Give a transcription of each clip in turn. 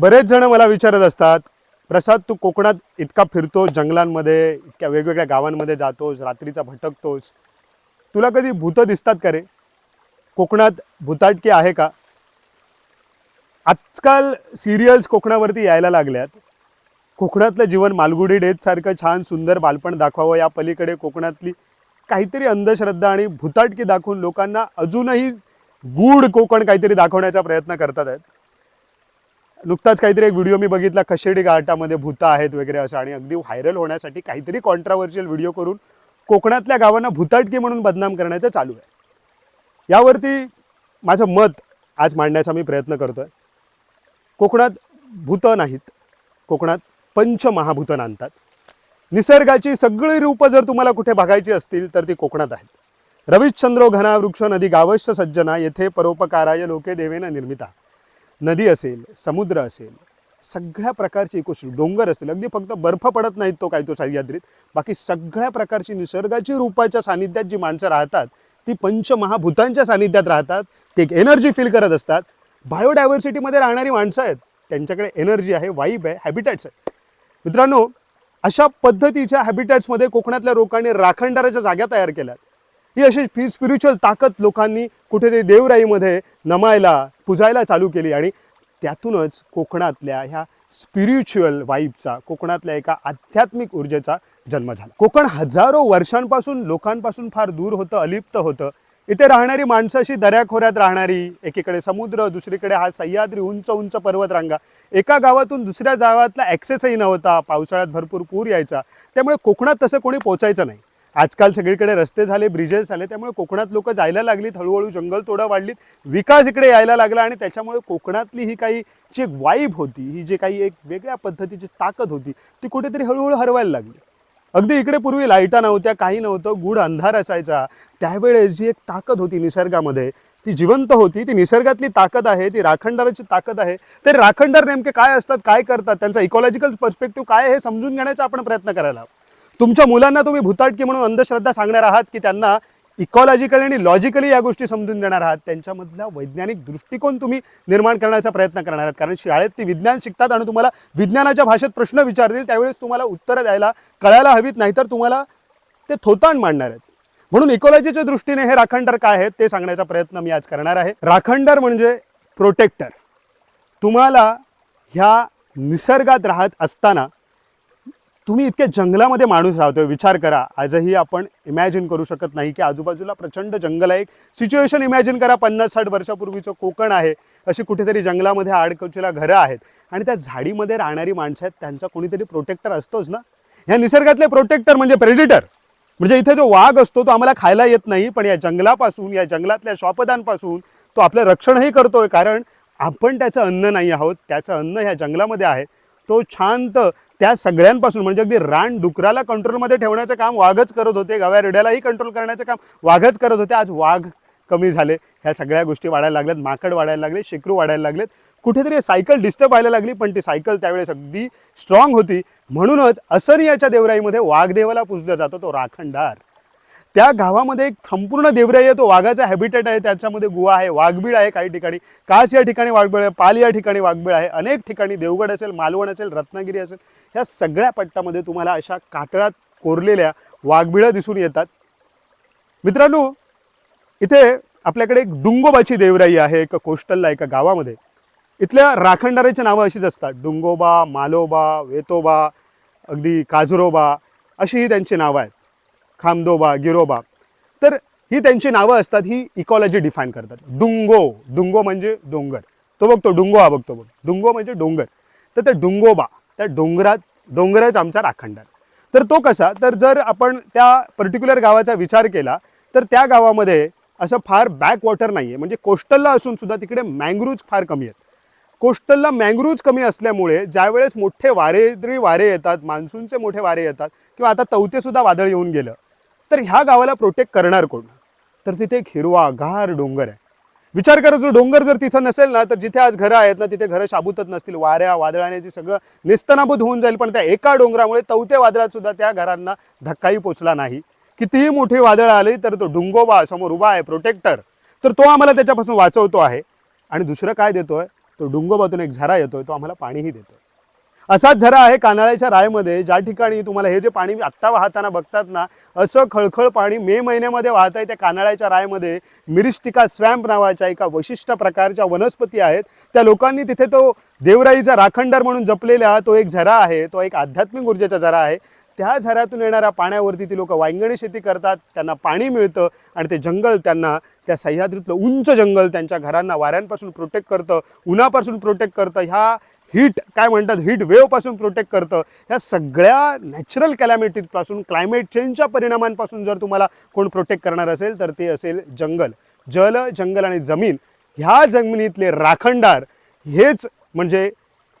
बरेच जण मला विचारत असतात प्रसाद तू कोकणात इतका फिरतो जंगलांमध्ये इतक्या वेगवेगळ्या गावांमध्ये जातोस रात्रीचा भटकतोस तुला कधी भूतं दिसतात का रे? कोकणात भूताटकी आहे का? आजकाल सिरियल्स कोकणावरती यायला लागल्यात. कोकणातलं जीवन मालगुडी डेजसारखं छान सुंदर बालपण दाखवावं या पलीकडे कोकणातली काहीतरी अंधश्रद्धा आणि भूताटकी दाखवून लोकांना अजूनही गूढ कोकण काहीतरी दाखवण्याचा प्रयत्न करतात आहेत. नुकताच काहीतरी एक व्हिडिओ मी बघितला कशेडी घाटामध्ये भूतं आहेत वगैरे असं आणि अगदी व्हायरल होण्यासाठी काहीतरी कॉन्ट्राव्हर्शियल व्हिडिओ करून कोकणातल्या गावांना भूताटकी म्हणून बदनाम करण्याचं चालू आहे. यावरती माझं मत आज मांडण्याचा मी प्रयत्न करतोय. कोकणात भूतं नाहीत. कोकणात पंचमहाभूतं नांदतात. निसर्गाची सगळी रूपं जर तुम्हाला कुठे बघायची असतील तर ती कोकणात आहेत. रविश्चंद्रो घना वृक्ष नदी गावश्य सज्जना येथे परोपकाराय लोके देवेन निर्मिता. नदी असेल समुद्र असेल सगळ्या प्रकारची इकोसिस्टम डोंगर असेल अगदी फक्त बर्फ पडत नाहीत तो काय तो सह्याद्रीत बाकी सगळ्या प्रकारची निसर्गाची रूपाच्या सानिध्यात जी माणसं राहतात ती पंचमहाभूतांच्या सानिध्यात राहतात ते एक एनर्जी फील करत असतात. बायोडायव्हर्सिटीमध्ये राहणारी माणसं आहेत त्यांच्याकडे एनर्जी आहे वाईब आहे हॅबिटॅट्स आहेत. मित्रांनो अशा पद्धतीच्या हॅबिटॅट्समध्ये कोकणातल्या लोकांनी राखणदाराच्या जाग्या तयार केल्यात. ही अशी स्पिरिच्युअल ताकद लोकांनी कुठेतरी देवराईमध्ये नमायला पुजायला चालू केली. आणि त्यातूनच कोकणातल्या ह्या स्पिरिच्युअल वाईबचा कोकणातल्या एका आध्यात्मिक ऊर्जेचा जन्म झाला. कोकण हजारो वर्षांपासून लोकांपासून फार दूर होतं अलिप्त होतं. इथे राहणारी माणसं अशी दऱ्याखोऱ्यात राहणारी एकीकडे समुद्र दुसरीकडे हा सह्याद्री उंच उंच पर्वतरांगा. एका गावातून दुसऱ्या गावातला ॲक्सेसही नव्हता. पावसाळ्यात भरपूर पूर यायचा. त्यामुळे कोकणात तसं कोणी पोचायचं नाही. आजकाल सगळीकडे रस्ते झाले ब्रिजेस झाले त्यामुळे कोकणात लोक जायला लागलीत हळूहळू जंगल तोडं वाढलीत. विकास इकडे यायला लागला आणि त्याच्यामुळे कोकणातली ही काही जी एक वाईब होती ही जी काही एक वेगळ्या पद्धतीची ताकद होती ती कुठेतरी हळूहळू हरवायला लागली. अगदी इकडे पूर्वी लाईटा नव्हत्या काही नव्हतं गूढ अंधार असायचा. त्यावेळेस जी एक ताकद होती निसर्गामध्ये ती जिवंत होती ती निसर्गातली ताकद आहे ती राखणदाराची ताकद आहे. तर राखणदार नेमके काय असतात काय करतात त्यांचा इकॉलॉजिकल पर्स्पेक्टिव्ह काय हे समजून घेण्याचा आपण प्रयत्न करायला हवा. तुमच्या मुलांना तुम्ही भूताटकी म्हणून अंधश्रद्धा सांगणार आहात की त्यांना इकॉलॉजिकली आणि लॉजिकली या गोष्टी समजून देणार आहात. त्यांच्यामधला वैज्ञानिक दृष्टिकोन तुम्ही निर्माण करण्याचा प्रयत्न करणार आहात. कारण शाळेत ती विज्ञान शिकतात आणि तुम्हाला विज्ञानाच्या भाषेत प्रश्न विचारतील त्यावेळेस तुम्हाला उत्तरं द्यायला कळायला हवीत नाहीतर तुम्हाला ते थोताण मांडणार आहेत. म्हणून इकॉलॉजीच्या दृष्टीने हे राखणदार काय आहेत ते सांगण्याचा प्रयत्न मी आज करणार आहे. राखणदार म्हणजे प्रोटेक्टर. तुम्हाला ह्या निसर्गात राहत असताना तुम्ही इतक्या जंगलामध्ये माणूस राहतोय विचार करा. आजही आपण इमॅजिन करू शकत नाही की आजूबाजूला प्रचंड जंगल आहे. एक सिच्युएशन इमॅजिन करा पन्नास साठ वर्षापूर्वीचं कोकण आहे. अशी कुठेतरी जंगलामध्ये आडकवचीला घरं आहेत. आणि त्या झाडीमध्ये राहणारी माणसं आहेत त्यांचा कोणीतरी प्रोटेक्टर असतोच ना? ह्या निसर्गातले प्रोटेक्टर म्हणजे प्रेडिटर म्हणजे इथे जो वाघ असतो तो आम्हाला खायला येत नाही पण या जंगलापासून या जंगलातल्या श्वापदांपासून तो आपलं रक्षणही करतोय. कारण आपण त्याचं अन्न नाही आहोत त्याचं अन्न ह्या जंगलामध्ये आहे. तो शांत त्या सगळ्यांपासून म्हणजे अगदी रान डुकराला कंट्रोलमध्ये ठेवण्याचं काम वाघच करत होते. गव्या रेड्यालाही कंट्रोल करण्याचं काम वाघच करत होते. आज वाघ कमी झाले. ह्या सगळ्या गोष्टी वाढायला लागल्यात. माकड वाढायला लागले शेकरू वाढायला लागलेत. कुठेतरी सायकल डिस्टर्ब व्हायला लागली पण ती सायकल त्यावेळेस अगदी स्ट्रॉंग होती. म्हणूनच असरियाच्या देवराईमध्ये वाघदेवाला पूजला जातो तो राखणदार. त्या गावामध्ये एक संपूर्ण देवराई आहे तो वाघाचा हॅबिटेट आहे त्याच्यामध्ये गुहा आहे वाघबीळ आहे काही ठिकाणी. कास या ठिकाणी वाघबीळ आहे पाल या ठिकाणी वाघबीळ आहे अनेक ठिकाणी देवगड असेल मालवण असेल रत्नागिरी असेल ह्या सगळ्या पट्टामध्ये तुम्हाला अशा कातळात कोरलेल्या वाघबिळं दिसून येतात. मित्रांनो इथे आपल्याकडे एक डुंगोबाची देवराई आहे एका कोस्टलला एका गावामध्ये. इथल्या राखणदाराची नावं अशीच असतात. डुंगोबा मालोबा वेतोबा अगदी काजरोबा अशी ही त्यांची नावं आहेत. खामदोबा गिरोबा. तर ही त्यांची नावं असतात ही इकॉलॉजी डिफाईन करतात. डुंगो. डुंगो म्हणजे डोंगर. तो बघतो डुंगो हा बघतो बघ. डुंगो म्हणजे डोंगर. तर ते डुंगोबा त्या डोंगरात डोंगरच आमचा राखणदार तर तो कसा तर जर आपण त्या पर्टिक्युलर गावाचा विचार केला तर त्या गावामध्ये असं फार बॅक वॉटर नाही आहे म्हणजे कोस्टलला असून सुद्धा तिकडे मँग्रूव्ज फार कमी आहेत. कोस्टलला मँग्रूव्ज कमी असल्यामुळे ज्यावेळेस मोठे वारेद्री वारे येतात मान्सूनचे मोठे वारे येतात किंवा आता तवतेसुद्धा वादळ येऊन गेलं तर ह्या गावाला प्रोटेक्ट करणार कोण? तर तिथे एक हिरवा गार डोंगर आहे. विचार करा जो डोंगर जर तिथं नसेल ना तर जिथे आज घरं आहेत ना तिथे घरं शाबूतच नसतील. वाऱ्या वादळाने ते सगळं निस्तनाबूत होऊन जाईल पण त्या एका डोंगरामुळे तवते वादळात सुद्धा त्या घरांना धक्काही पोचला नाही. कितीही मोठी वादळ आली तर तो डुंगोबा समोर उभा आहे प्रोटेक्टर तर तो आम्हाला त्याच्यापासून वाचवतो आहे. आणि दुसरं काय देतोय? तो डुंगोबातून एक झरा येतोय तो आम्हाला पाणीही देतोय. असाच झरा आहे कानाळ्याच्या रायमध्ये. ज्या ठिकाणी तुम्हाला हे जे पाणी आत्ता वाहताना बघतात ना असं खळखळ पाणी मे महिन्यामध्ये वाहत आहे त्या कानाळ्याच्या रायमध्ये. मिरिस्टिका स्वॅम्प नावाच्या एका विशिष्ट प्रकारच्या वनस्पती आहेत. त्या लोकांनी तिथे तो देवराईचा राखंडर म्हणून जपलेला तो एक झरा आहे तो एक आध्यात्मिक ऊर्जेचा झरा आहे. त्या झऱ्यातून येणाऱ्या पाण्यावरती ती लोक वांगणी शेती करतात त्यांना पाणी मिळतं आणि ते जंगल त्यांना त्या सह्याद्रीतलं उंच जंगल त्यांच्या घरांना वाऱ्यांपासून प्रोटेक्ट करतं उन्हापासून प्रोटेक्ट करतं. ह्या हीट काय म्हणतात हीट वेवपासून प्रोटेक्ट करतं. ह्या सगळ्या नॅचरल कॅलॅमिटीपासून क्लायमेट चेंजच्या परिणामांपासून जर तुम्हाला कोण प्रोटेक्ट करणार असेल तर ते असेल जंगल. जल जंगल आणि जमीन. ह्या जमिनीतले राखणदार हेच म्हणजे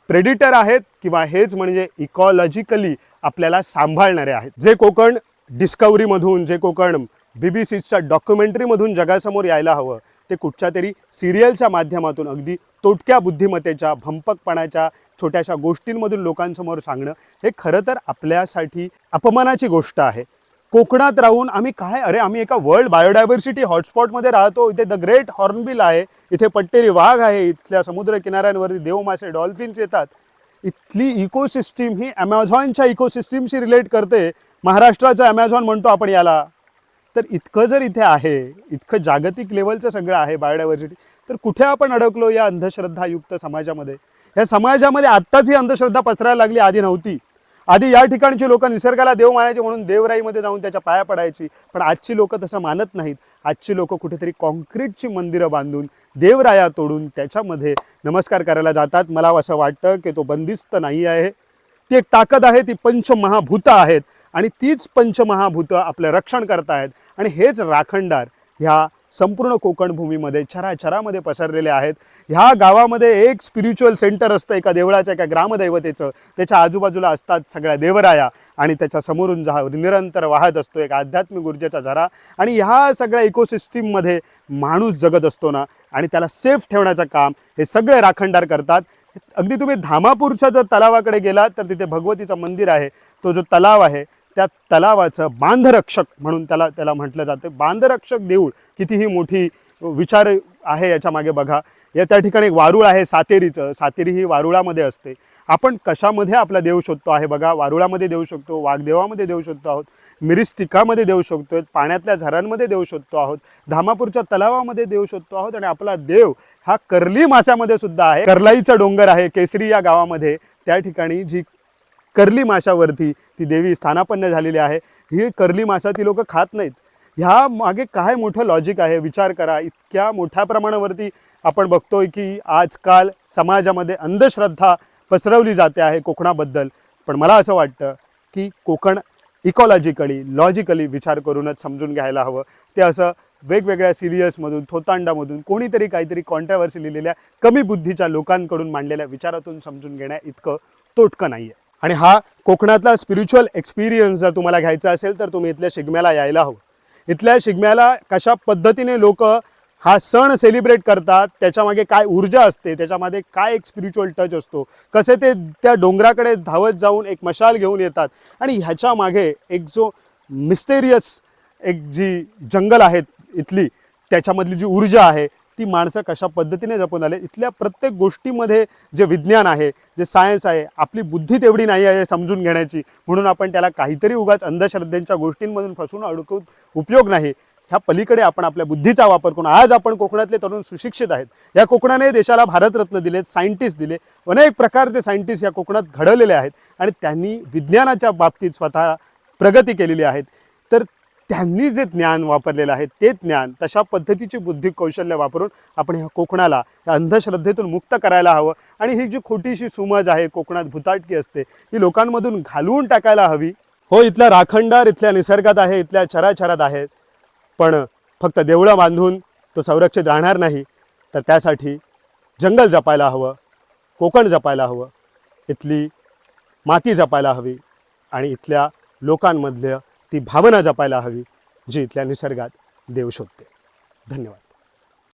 प्रेडिटर आहेत किंवा हेच म्हणजे इकॉलॉजिकली आपल्याला सांभाळणारे आहेत. जे कोकण डिस्कवरीमधून जे कोकण बी बी सीच्या डॉक्युमेंटरीमधून जगासमोर यायला हवं. ते कुठच्या तरी सिरियलच्या माध्यमातून अगदी तोटक्या बुद्धिमत्तेच्या भंपकपणाच्या छोट्याशा गोष्टींमधून लोकांसमोर सांगणं हे खरं तर आपल्यासाठी अपमानाची गोष्ट आहे. कोकणात राहून आम्ही काय? अरे आम्ही एका वर्ल्ड बायोडायव्हर्सिटी हॉटस्पॉटमध्ये राहतो. इथे द ग्रेट हॉर्नबिल आहे. इथे पट्टेरी वाघ आहे. इथल्या समुद्र किनाऱ्यांवरती देवमासे डॉल्फिन्स येतात. इथली इकोसिस्टीम ही ॲमेझॉनच्या इकोसिस्टीमशी रिलेट करते. महाराष्ट्राचं ॲमेझॉन म्हणतो आपण याला. तर इतकं जर इथे आहे इतकं जागतिक लेवलचं सगळं आहे बायोडायव्हर्सिटी तर कुठे आपण अडकलो या अंधश्रद्धायुक्त समाजामध्ये? या समाजामध्ये आत्ताच ही अंधश्रद्धा पसरायला लागली आधी नव्हती. आधी या ठिकाणची लोक निसर्गाला देव मानायचे म्हणून देवराईमध्ये जाऊन त्याच्या पाया पडायची पण आजची लोक तसं मानत नाहीत. आजची लोक कुठेतरी कॉन्क्रीटची मंदिरं बांधून देवराया तोडून त्याच्यामध्ये नमस्कार करायला जातात. मला असं वाटतं की तो बंदिस्त नाही आहे. ती एक ताकद आहे ती पंचमहाभूतं आहेत. आणि तीच पंचमहाभूतं आपलं रक्षण करतायत. आणि हेच राखणदार ह्या संपूर्ण कोकण भूमीमध्ये छराछरामध्ये पसरलेले आहेत. ह्या गावामध्ये एक स्पिरिच्युअल सेंटर असतं एका देवळाच्या एका ग्रामदैवतेचं. त्याच्या आजूबाजूला असतात सगळ्या देवराया. आणि त्याच्या समोरून जा निरंतर वाहत असतो एक आध्यात्मिक ऊर्जेचा झरा. आणि ह्या सगळ्या इकोसिस्टीममध्ये माणूस जगत असतो ना आणि त्याला सेफ ठेवण्याचं काम हे सगळे राखणदार करतात. अगदी तुम्ही धामापूरच्या जर तलावाकडे गेलात तर तिथे भगवतीचं मंदिर आहे. तो जो तलाव आहे त्या तलावाचं बांधरक्षक म्हणून त्याला त्याला म्हटलं जातं. बांधरक्षक देऊळ कितीही मोठी विचार आहे याच्या मागे बघा. या त्या ठिकाणी एक वारुळ आहे सातेरीचं. सातेरी ही वारुळामध्ये असते. आपण कशामध्ये आपला देऊ शोधतो आहे बघा? वारुळामध्ये देऊ शकतो वाघदेवामध्ये देऊ शकतो आहोत मिरिस्टिकामध्ये देऊ शकतो पाण्यातल्या झरांमध्ये देऊ शकतो आहोत धामापूरच्या तलावामध्ये देऊ शकतो आहोत आणि आपला देव हा कर्ली माशामध्ये सुद्धा आहे. कर्लाईचा डोंगर आहे केसरी या गावामध्ये. त्या ठिकाणी जी कर्ली माशावरती ती देवी स्थानापन्न झालेली आहे. ही कर्ली मासा ती लोक खात नाहीत. ह्या मागे काय मोठं लॉजिक आहे? विचार करा. इतक्या मोठ्या प्रमाणावरती आपण बघतोय की आजकाल समाजामध्ये अंधश्रद्धा पसरवली जाते आहे कोकणाबद्दल. पण मला असं वाटतं की कोकण इकॉलॉजिकली लॉजिकली विचार करूनच समजून घ्यायला हवं. ते असं वेगवेगळ्या सिरियसमधून थोतांडामधून कोणीतरी काहीतरी कॉन्ट्रॅव्हर्सी लिहिलेल्या कमी बुद्धीच्या लोकांकडून मांडलेल्या विचारातून समजून घेण्या इतकं तोटकं नाही आहे आणि हा कोकणातला स्पिरिच्युअल एक्सपिरियन्स जर तुम्हाला घ्यायचा असेल तर तुम्ही इथल्या शिगम्याला यायला हवं. इथल्या शिगम्याला कशा पद्धतीने लोक हा सण सेलिब्रेट करतात त्याच्यामागे काय ऊर्जा असते त्याच्यामध्ये काय एक स्पिरिच्युअल टच असतो कसे ते त्या डोंगराकडे धावत जाऊन एक मशाल घेऊन येतात आणि ह्याच्या मागे एक जो मिस्टेरियस एक जी जंगल आहेत इथली त्याच्यामधली जी ऊर्जा आहे ती माणसं कशा पद्धतीने जपून आले? इथल्या प्रत्येक गोष्टीमध्ये जे विज्ञान आहे जे सायन्स आहे आपली बुद्धी तेवढी नाही आहे समजून घेण्याची. म्हणून आपण त्याला काहीतरी उगाच अंधश्रद्धेच्या गोष्टींमधून फसून अडकून उपयोग नाही. ह्या पलीकडे आपण आपल्या बुद्धीचा वापर करून आज आपण कोकणातले तरुण सुशिक्षित आहेत. या कोकणाने देशाला भारतरत्न दिलेत सायंटिस्ट दिले. अनेक प्रकारचे सायंटिस्ट या कोकणात घडवलेले आहेत. आणि त्यांनी विज्ञानाच्या बाबतीत स्वतः प्रगती केलेली आहेत. तर त्यांनी जे ज्ञान वापरलेलं आहे ते ज्ञान तशा पद्धतीची बुद्धी कौशल्य वापरून आपण ह्या कोकणाला या अंधश्रद्धेतून मुक्त करायला हवं. आणि ही जी खोटीशी सुमज आहे कोकणात भुताटकी असते ही लोकांमधून घालवून टाकायला हवी. हो इथला राखणदार इथल्या निसर्गात आहे इथल्या चराचरात आहेत. पण फक्त देवळं बांधून तो संरक्षित राहणार नाही. तर त्यासाठी जंगल जपायला हवं कोकण जपायला हवं. इथली माती जपायला हवी. आणि इथल्या लोकांमधल्या ती भावना जपायला हवी जी इथल्या निसर्गात देऊ शोधते. धन्यवाद.